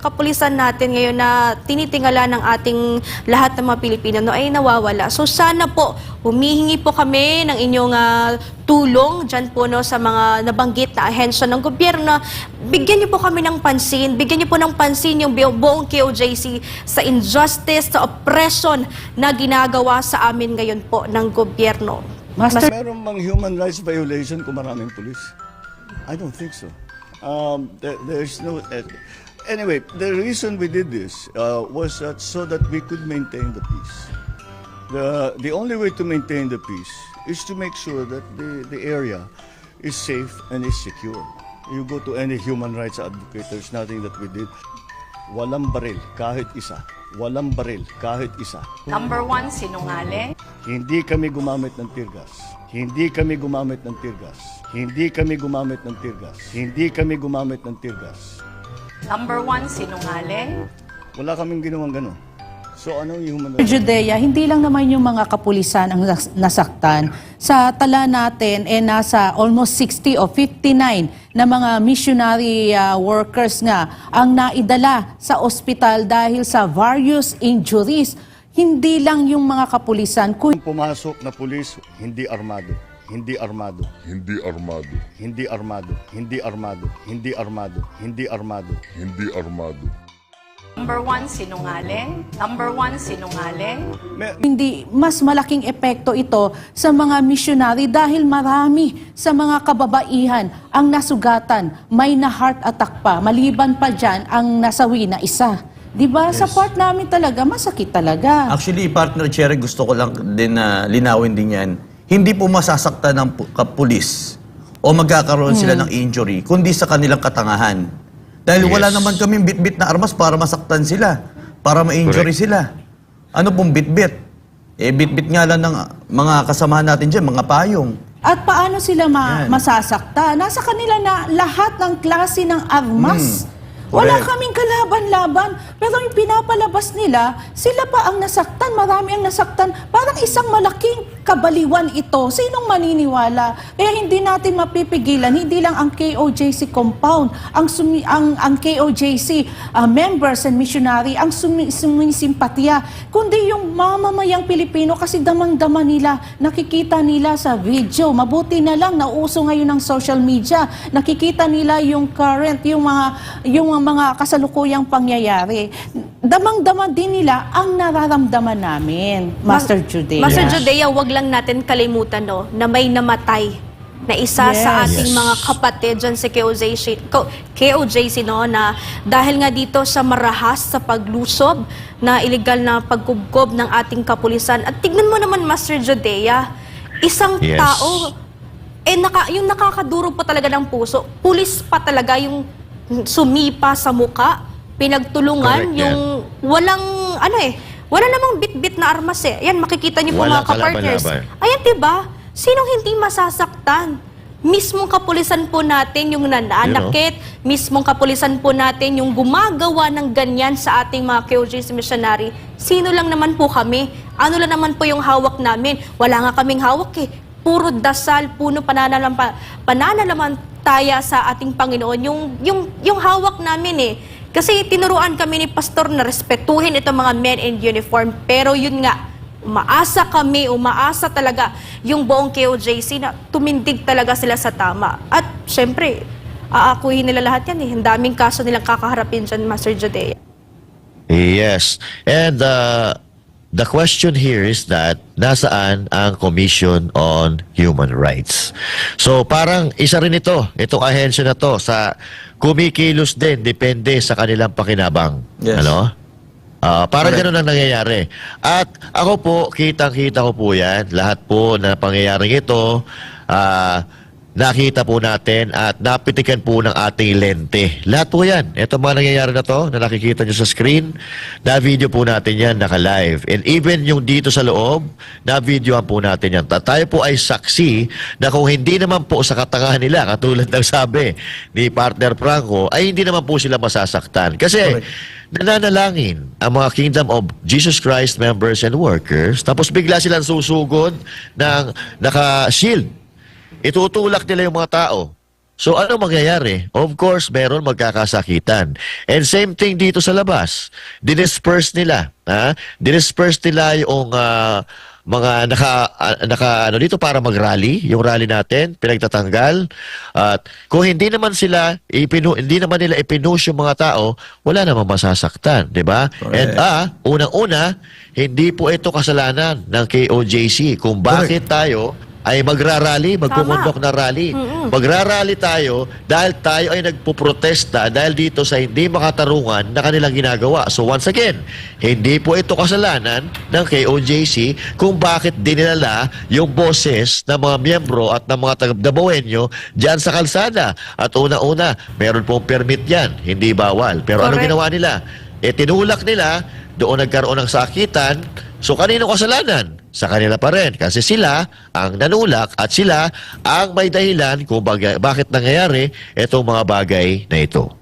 ng kapulisan natin ngayon na tinitingala ng ating lahat ng mga Pilipino no, ay nawawala. So sana po, humihingi po kami ng inyong ah, tulong dyan po no, sa mga nabanggit na ahensya ng gobyerno. Bigyan niyo po kami ng pansin, bigyan niyo po ng pansin yung bu- buong KOJC sa injustice, sa oppression na ginagawa sa amin ngayon po ng gobyerno. Master, Meron bang human rights violation kung maraming pulis? I don't think so. Um, there, there's no... Uh, anyway, the reason we did this uh, was that so that we could maintain the peace. The, the only way to maintain the peace is to make sure that the, the area is safe and is secure. You go to any human rights advocate, there's nothing that we did. Walang baril, kahit isa. Walang baril, kahit isa. Number one, sinungaling. Hindi kami gumamit ng tear gas. Hindi kami gumamit ng tear gas. Hindi kami gumamit ng tear gas. Hindi kami gumamit ng tear gas. Number one, sinungaling. Wala kaming ginawang gano'n. So ano yung human rights? Judea, hindi lang naman yung mga kapulisan ang nas- nasaktan. Sa tala natin, eh, nasa almost 60 o 59 na mga missionary ah, workers nga ang naidala sa ospital dahil sa various injuries. Hindi lang yung mga kapulisan, kundi Pumasok na pulis, hindi armado. Hindi armado. Hindi armado. Hindi armado. Hindi armado. Hindi armado. Hindi armado. Hindi armado. Number one, sinungaling. Number one, sinungaling. Hindi mas malaking epekto ito sa mga missionary dahil marami sa mga kababaihan ang nasugatan, may na heart attack pa, maliban pa dyan ang nasawi na isa. 'Di ba? Sa part namin talaga masakit talaga. Actually, partner Cherry, gusto ko lang din na linawin din yan. Hindi po masasaktan ng pu- kapulis o magkakaroon sila ng injury, kundi sa kanilang katangahan. Dahil wala Yes. naman kaming bit-bit na armas para masaktan sila, para ma-injury sila. Ano pong bit-bit? Eh, bit-bit nga lang ng mga kasamahan natin dyan, mga payong. At paano sila ma- Yan. masasakta? Nasa kanila na lahat ng klase ng armas. Wala Correct. kaming kalaban-laban. Pero yung pinapalabas nila, sila pa ang nasaktan. Marami ang nasaktan. Parang isang malaking kabaliwan ito. Sinong maniniwala? Kaya hindi natin mapipigilan. Hindi lang ang KOJC compound, ang, sumi- ang, ang KOJC uh, members and missionary, ang sumi- sumisimpatya. Kundi yung mamamayang Pilipino kasi damang-dama nila, nakikita nila sa video. Mabuti na lang, nauso ngayon ng social media. Nakikita nila yung current, yung mga, yung mga kasalukuyang pangyayari. Damang-dama din nila ang nararamdaman namin, Master Judea. Master Judea, wag lang natin kalimutan no, na may namatay na isa sa Yes. ating Yes. mga kapatid dyan sa KOJC, Ko- KOJC no, na dahil nga dito sa marahas sa paglusob na illegal na pagkubkob ng ating kapulisan. At tignan mo naman, Master Judea, isang Yes. tao, eh naka, yung nakakaduro pa talaga ng puso, pulis pa talaga yung sumipa sa muka, pinagtulungan, Correct, yung walang, ano eh, wala namang bit-bit na armas eh. Yan, makikita niyo po Walang mga kapartners. kalaban-laban. Ayan, diba? Sinong hindi masasaktan? Mismong kapulisan po natin yung nananakit, mismong kapulisan po natin yung gumagawa ng ganyan sa ating mga KOJC missionary. Sino lang naman po kami? Ano lang naman po yung hawak namin? Wala nga kaming hawak eh. Puro dasal, puno pananalampa, pananalamantaya sa ating Panginoon. Yung, yung, yung hawak namin eh. Kasi tinuruan kami ni Pastor na respetuhin itong mga men in uniform. Pero yun nga, umaasa kami, umaasa talaga yung buong KOJC na tumindig talaga sila sa tama. At syempre, aakuhin nila lahat yan eh. Ang daming kaso nilang kakaharapin dyan, Master Judea. Yes. And uh, the question here is that nasaan ang Commission on Human Rights? So parang isa rin ito, itong ahensya na to sa kumikilos din depende sa kanilang pakinabang. Yes. Ano? Ah, parang Correct. ganun ang nangyayari. At ako po, kitang-kita ko po yan. Lahat po na pangyayaring ito, ah, nakita po natin at napitikan po ng ating lente. Lahat po yan. Ito mga nangyayari na to, na nakikita nyo sa screen, na-video po natin yan, naka-live. And even yung dito sa loob, na-videoan po natin yan. Ta- Tayo po ay saksi na kung hindi naman po sa katangahan nila, katulad ng sabi ni partner Franco, ay hindi naman po sila masasaktan. Kasi, nananalangin ang mga Kingdom of Jesus Christ members and workers, tapos bigla silang susugod ng naka-shield. Itutulak nila yung mga tao. So ano mangyayari? Of course, meron magkakasakitan. And same thing dito sa labas. Dinisperse nila. Ha? Dinisperse nila yung ah, mga naka, ah, naka ano dito para mag-rally, yung rally natin, pinagtatanggal. At kung hindi naman sila ipinu, hindi naman nila ipinush yung mga tao, wala namang masasaktan, 'di ba? And ah, unang-una, hindi po ito kasalanan ng KOJC kung bakit tayo ay magrarally, magkukondok na rally. Magrarally tayo dahil tayo ay nagpuprotesta dahil dito sa hindi makatarungan na kanilang ginagawa. So once again, hindi po ito kasalanan ng KOJC kung bakit dinilala yung boses ng mga miyembro at ng mga taga-Dabawenyo dyan sa kalsada. At una-una, meron pong permit yan, hindi bawal. Pero ano ginawa nila? E tinulak nila, doon nagkaroon ng sakitan. So kanino kasalanan? Sa kanila pa rin. Kasi sila ang nanulak at sila ang may dahilan kung baga, bakit nangyayari itong mga bagay na ito.